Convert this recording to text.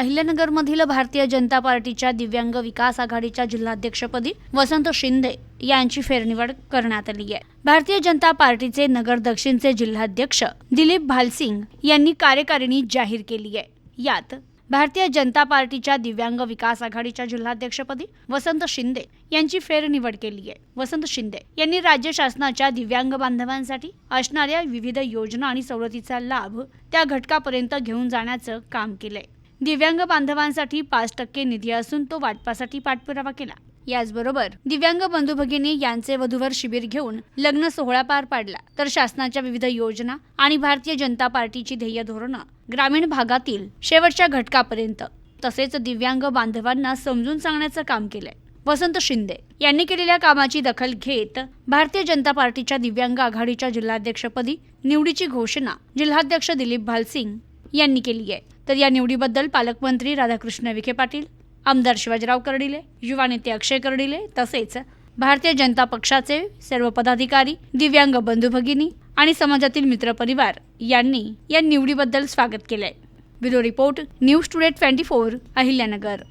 अहिल्यानगरमधील भारतीय जनता पार्टीच्या दिव्यांग विकास आघाडीच्या जिल्हाध्यक्षपदी वसंत शिंदे यांची फेरनिवड करण्यात आली आहे. भारतीय जनता पार्टीचे नगर दक्षिणचे जिल्हाध्यक्ष दिलीप भालसिंग यांनी कार्यकारिणी जाहीर केली आहे. यात भारतीय जनता पार्टीच्या दिव्यांग विकास आघाडीच्या जिल्हाध्यक्षपदी वसंत शिंदे यांची फेरनिवड केली आहे. वसंत शिंदे यांनी राज्य शासनाच्या दिव्यांग बांधवांसाठी असणाऱ्या विविध योजना आणि सवलतीचा लाभ त्या घटकापर्यंत घेऊन जाण्याचं काम केलंय. दिव्यांग बांधवांसाठी पाच टक्के निधी असून तो वाटपासाठी पाठपुरावा केला. याचबरोबर दिव्यांग बंधू भगिनी यांचे वधूवर शिबिर घेऊन लग्न सोहळा पार पाडला. तर शासनाच्या विविध योजना आणि भारतीय जनता पार्टीची ध्येय धोरणं ग्रामीण भागातील शेवटच्या घटकापर्यंत. तसेच दिव्यांग बांधवांना समजून सांगण्याचं काम केलंय. वसंत शिंदे यांनी केलेल्या कामाची दखल घेत भारतीय जनता पार्टीच्या दिव्यांग आघाडीच्या जिल्हाध्यक्षपदी निवडीची घोषणा जिल्हाध्यक्ष दिलीप भालसिंग यांनी केली आहे. तर या निवडीबद्दल पालकमंत्री राधाकृष्ण विखे पाटील आमदार शिवाजीराव कर्डिले युवा नेते अक्षय कर्डिले तसेच भारतीय जनता पक्षाचे सर्व पदाधिकारी दिव्यांग बंधू भगिनी आणि समाजातील मित्रपरिवार यांनी या निवडीबद्दल स्वागत केलंय. Bureau report news today twenty four Ahilyanagar.